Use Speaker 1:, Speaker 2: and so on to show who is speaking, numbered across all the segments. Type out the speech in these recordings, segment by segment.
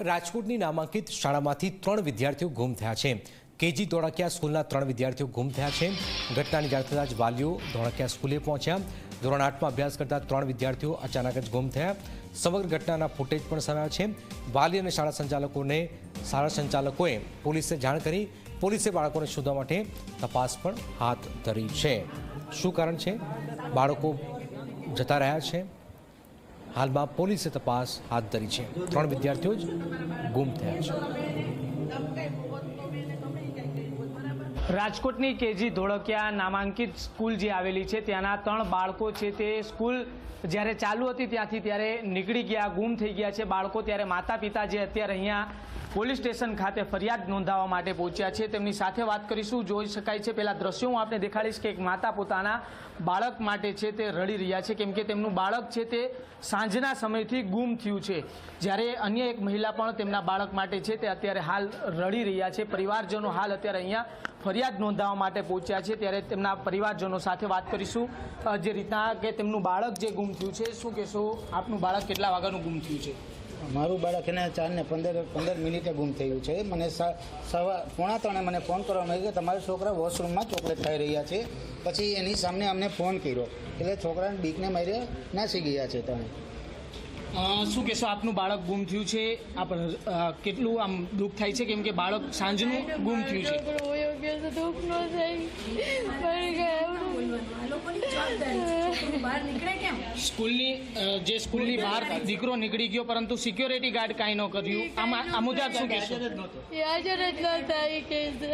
Speaker 1: રાજકોટની નામાંકિત શાળામાંથી ત્રણ વિદ્યાર્થીઓ ગુમ થયા છે. કેજી ધોળકિયા સ્કૂલના ત્રણ વિદ્યાર્થીઓ ગુમ થયા છે. ઘટનાની જાણ થતાં જ વાલીઓ ધોળકિયા સ્કૂલે પહોંચ્યા. ધોરણ આઠમાં અભ્યાસ કરતા ત્રણ વિદ્યાર્થીઓ અચાનક જ ગુમ થયા. સમગ્ર ઘટનાના ફૂટેજ પણ સામે છે. વાલી અને શાળા સંચાલકોને શાળા સંચાલકોએ પોલીસને જાણ કરી પોલીસે બાળકોને શોધવા માટે તપાસ પણ હાથ ધરી છે. શું કારણ છે? બાળકો જતા રહ્યા છે. હાલમાં પોલીસે તપાસ હાથ ધરી છે. ત્રણ વિદ્યાર્થીઓ જ ગુમ થયા છે.
Speaker 2: રાજકોટની કેજી ધોળકિયા નામાંકિત સ્કૂલ જે આવેલી છે, ત્યાંના ત્રણ બાળકો છે તે સ્કૂલ જ્યારે ચાલુ હતી ત્યાંથી ત્યારે નીકળી ગયા, ગુમ થઈ ગયા છે. બાળકો ત્યારે માતા પિતા જે અત્યારે અહીંયા પોલીસ સ્ટેશન ખાતે ફરિયાદ નોંધાવવા માટે પહોંચ્યા છે. તેમની સાથે વાત કરીશું. જોઈ શકાય છે, પેલા દ્રશ્યો હું આપને દેખાડીશ કે એક માતા પોતાના બાળક માટે છે તે રડી રહ્યા છે. કેમ કે તેમનું બાળક છે તે સાંજના સમયથી ગુમ થયું છે. જ્યારે અન્ય એક મહિલા પણ તેમના બાળક માટે છે તે અત્યારે હાલ રડી રહ્યા છે. પરિવારજનો હાલ અત્યારે અહીંયા ફરિયાદ નોંધાવવા માટે પહોંચ્યા છે. ત્યારે તેમના પરિવારજનો સાથે વાત કરીશું. જે રીતના કે તેમનું બાળક જે ગુમ થયું છે, શું કહેશો? આપનું બાળક કેટલા વાગ્યાનું ગુમ થયું છે?
Speaker 3: મારું બાળક એને ચાર ને પંદર પંદર મિનિટે ગુમ થયું છે. મને સવા પોણા ત્રણે મને ફોન કરવામાં આવ્યો કે તમારા છોકરા વોશરૂમમાં ચોકલેટ ખાઈ રહ્યા છે. પછી એની સામે અમને ફોન કર્યો એટલે છોકરાને બીકને માર્યા નાસી ગયા છે તમે.
Speaker 2: શું કહેશો? આપનું બાળક ગુમ થયું છે? આપ કેટલું આમ દુઃખ થાય છે? કેમ કે બાળક સાંજનું ગુમ થયું છે.
Speaker 4: દુઃખ ન થાય.
Speaker 5: બહાર નીકળે કેમ
Speaker 2: સ્કૂલની જે સ્કૂલની બહાર દીકરો નીકળી ગયો પરંતુ સિક્યોરિટી ગાર્ડ કાંઈ ન કર્યું. આમાં આ મુદ્દે શું કહેશો?
Speaker 4: હાજર જ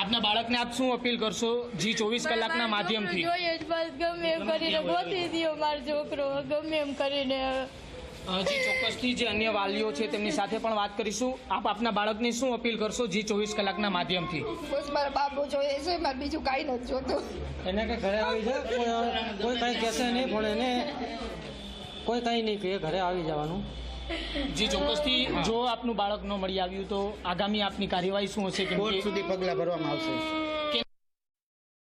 Speaker 2: આપના બાળકને આપ શું અપીલ કરશો? જી ચોવીસ કલાકના માધ્યમથી.
Speaker 4: જોઈએ બસ ગમે એમ કરીને ગોતી દ્યો મારો છોકરો ગમે એમ કરીને
Speaker 2: જી ચોક્કસથી જે અન્ય વાલીઓ છે તેમની સાથે પણ વાત કરીશું. આપ આપના બાળકની શું અપીલ કરશો જી ચોવીસ કલાકના માધ્યમથી?
Speaker 5: બસ મારા બાબુ જોઈએ છે મારે બીજું કાંઈ નથી જોતું.
Speaker 6: એને કે ઘરે આવી જાય કોઈ કોઈ કાંઈ કહેશે નહીં પણ એને કોઈ કાંઈ નહીં કહે ઘરે આવી જવાનું.
Speaker 2: જી ચોક્કસથી જો આપનું બાળક ન મળી આવ્યું તો આગામી આપની કાર્યવાહી શું હશે?
Speaker 3: કોર્ટ
Speaker 2: કે
Speaker 3: સુધી પગલાં ભરવામાં આવશે.